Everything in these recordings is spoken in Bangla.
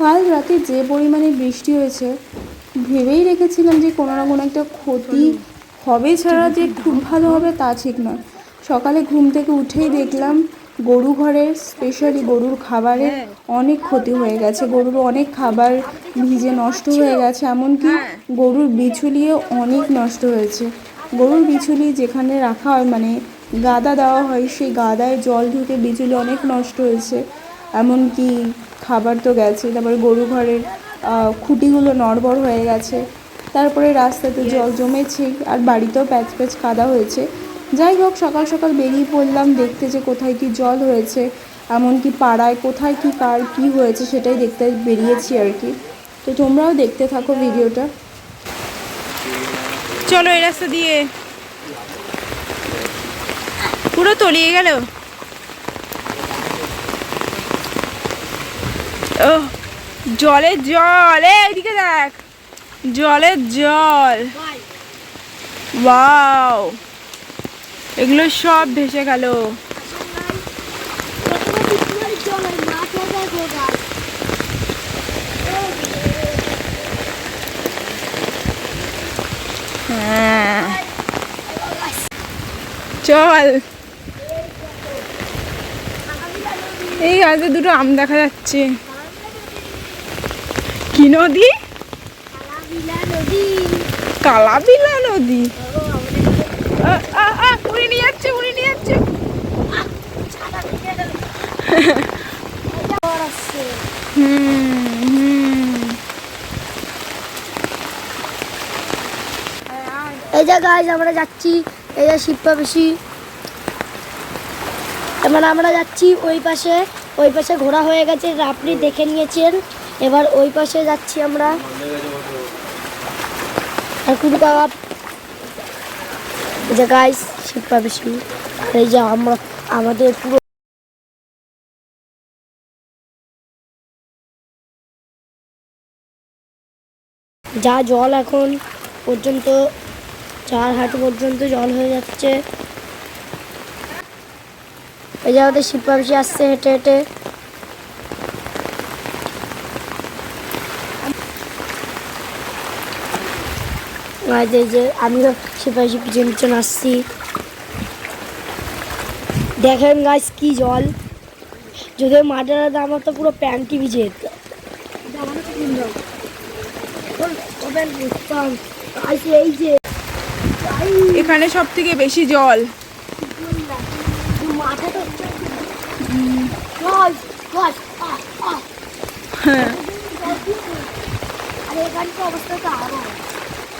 কাল রাতে যে পরিমাণে বৃষ্টি হয়েছে ভেবেই রেখেছিলাম যে কোনো না কোনো একটা ক্ষতি হবে ছাড়া যে খুব ভালো হবে তা ঠিক নয়। সকালে ঘুম থেকে উঠেই দেখলাম গরু ঘরের স্পেশালি গরুর খাবারে অনেক ক্ষতি হয়ে গেছে। গরুর অনেক খাবার ভিজে নষ্ট হয়ে গেছে এমনকি গরুর বিচুলিও অনেক নষ্ট হয়েছে। গরুর বিছুলি যেখানে রাখা হয় মানে গাদা দেওয়া হয় সেই গাদায় জল ঢুকে বিচুলি অনেক নষ্ট হয়েছে। এমনকি খাবার তো গেছে, তারপরে গরু ঘরের খুঁটিগুলো নড়বড় হয়ে গেছে। তারপরে রাস্তাতে জল জমেছে আর বাড়িতেও প্যাচ প্যাচ কাদা হয়েছে। যাই হোক, সকাল সকাল বেরিয়ে পড়লাম, দেখতে যে কোথায় কি জল হয়েছে, এমনকি পাড়ায় কোথায় কি কার কি হয়েছে সেটাই দেখতে বেরিয়েছি আর কি। তো তোমরাও দেখতে থাকো ভিডিওটা। চলো এই রাস্তা দিয়ে। পুরো তলিয়ে গেল? জল। এ এদিকে দেখ, জলের জল। ওয়াও, এগুলো সব ভেসে গেল। হ্যাঁ। চল। এই গাছে দুটো আম দেখা যাচ্ছে। কি নদী? কালাবিলা নদী। আ, আ, আ, উড়ে নিয়ে যাচ্ছে উড়ে নিয়ে যাচ্ছে। হুম হুম। এই যে গাইজ আমরা যাচ্ছি। এই যে শিবপা বেশি এবার আমরা যাচ্ছি ওই পাশে ওই পাশে ঘোরা হয়ে গেছে আপনি দেখে নিয়েছেন। এবার ওই পাশে যাচ্ছি আমরা। এখন কাবাব এই যে আমাদের পুরো যা জল এখন পর্যন্ত, চার হাঁটু পর্যন্ত জল হয়ে যাচ্ছে। এই যে আমাদের শিবপাবসি আসছে হেঁটে হেঁটে। আর এই যে আমিও শিবপাবসি পিছন পিছন আসছি। দেখেন গাছ কি জল। যদি মাঠের দাম তো পুরো প্যান্টি ভিজে যেত। এখানে সব থেকে বেশি জল। আহ। হ্যাঁ। আর এখানকার অবস্থা তো আরও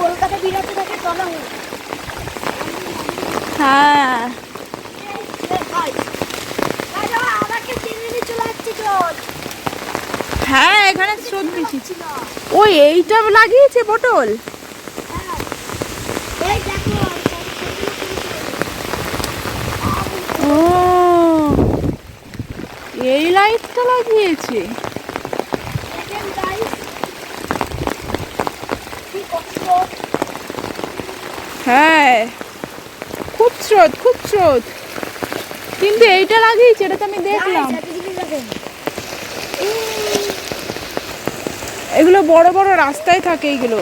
কলকাতা বিরাতে থাকে চলা হয়। হ্যাঁ। হ্যাঁ এখানে বেশি ওই এইটা লাগিয়েছে পটল? এই দেখো। ও এই লাইটটা লাগিয়েছে দেখেন গাইস কি কষ্ট হ্যাঁ। খুব স্রোত খুব স্রোত। কিন্তু এইটা লাগিয়েছে এটা তো আমি দেখলাম। এগুলো বড় বড় রাস্তায় থাকে এইগুলো।